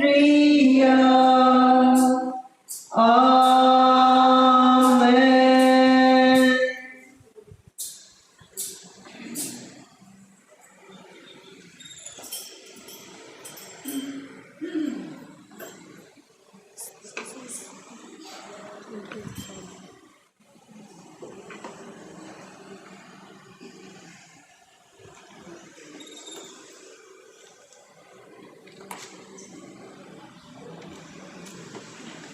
Three.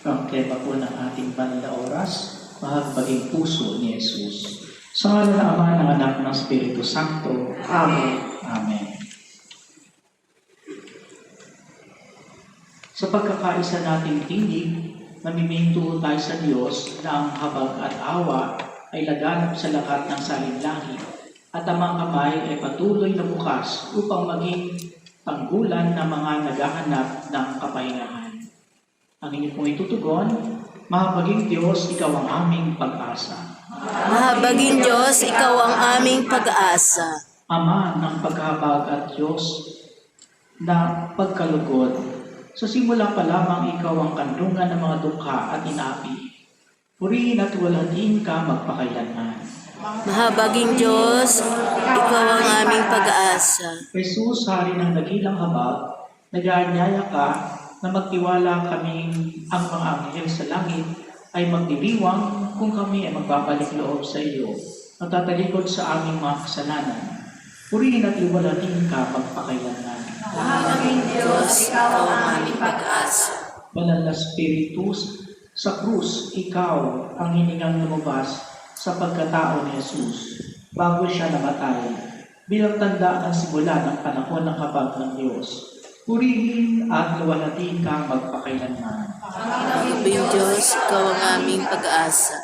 Ang tema po ng ating banal na oras, mahagbaging puso ni Jesus. Sa ngala ng Ama, ng Anak, ng Espiritu Santo. Amen. Amen. Sa pagkakaisa nating tinig, namiminto tayo sa Diyos na ang habag at awa ay laganap sa lahat ng salinlahi at ang mga kamay ay patuloy na bukas upang maging tanggulan ng mga naghahanap ng kapahingahan. Ang inyong pong itutugon, Mahabaging Diyos, Ikaw ang aming pag-asa. Mahabaging Diyos, Ikaw ang aming pag-asa. Ama ng paghabag at Diyos na pagkalugod. Sa simula pa lamang ikaw ang kandungan ng mga dukha at inapi. Purihin at walhatiin ka magpakailanman. Mahabaging Diyos, Ikaw ang aming pag-asa. Jesus, hari ng dakilang habag, nag-aanyaya ka na magtiwala kaming ang mga anghel sa langit ay magdiriwang kung kami ay magbabalik loob sa iyo at tatalikod sa aming mga kasalanan. Purihin at liwalatin ka magpakailanman. Mahabaging Diyos, Ikaw ang aming pag-asa. Banal na Spiritus, sa krus, ikaw ang hiningang lumabas sa pagkatao ni Jesus bago siya namatay bilang tanda ng simula ng panahon ng habag ng Diyos. Purihin at luwalhatiin ka magpakailanman. Mahabaging Diyos, Ikaw ang aming pag-asa.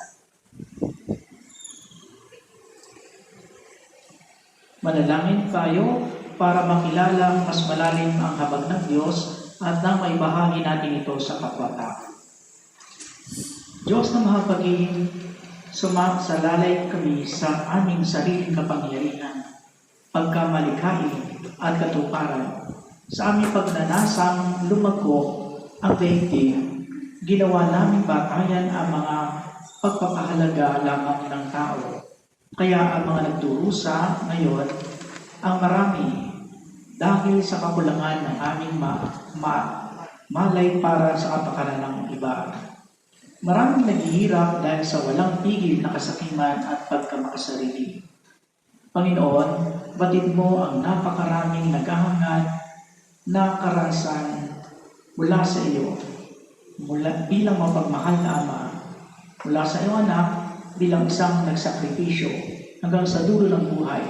Manalangin tayo para makilala mas malalim ang habag ng Diyos at nang may bahagi natin ito sa kapwa-tao. Diyos na mahabagin, sumasalalay kami sa aming sariling kapangyarihan, pagkamalikhain at katuparan. Sa aming pagnanasang lumago ang daigdig, ginawa namin batayan ang mga pagpapahalaga lamang ng tao. Kaya ang mga nagdurusa ngayon, ang marami, dahil sa kakulangan ng aming ma, ma, malay para sa kapakanan ng iba. Maraming naghihirap dahil sa walang pigil na kasakiman at pagkamakasarili. Panginoon, batid mo ang napakaraming naghahangad na karasan mula sa iyo, mula bilang mapagmahal na Ama, mula sa iyong anak bilang isang nagsakripisyo hanggang sa dulo ng buhay,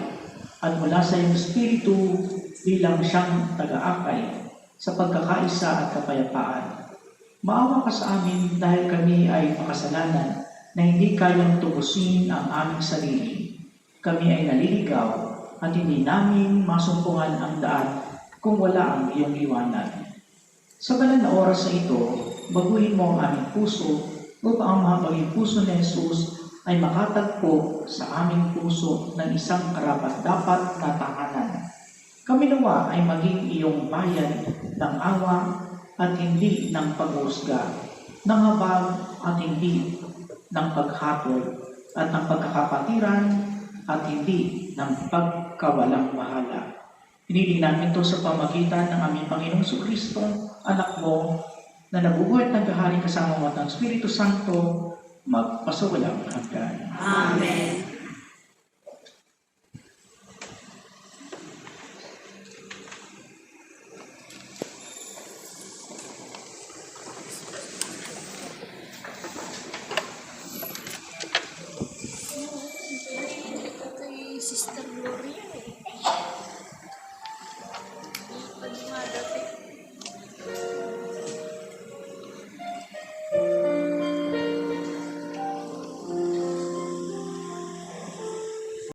at mula sa iyong Espiritu bilang siyang taga-akay sa pagkakaisa at kapayapaan. Maawa ka sa amin dahil kami ay makasalanan na hindi kayang tubusin ang aming sarili. Kami ay naliligaw at hindi namin masumpungan ang daan kung wala ang iyong liwanag. Sa banal na oras na ito, baguhin mo ang aming puso upang ang mahabaging puso ni Jesus ay makatagpo sa aming puso ng isang karapat-dapat na tahanan. Kami nawa ay maging iyong bayan ng awa at hindi ng pag-uusga, ng habag at hindi ng paghatol, at ng pagkakapatiran at hindi ng pagkawalang mahala. Hiniling namin ito sa pamagitan ng aming Panginoong Kristo, anak mo, na nabubuhay at naghahari kasama mo at ng Espiritu Santo, magpasawalang hanggan. Amen.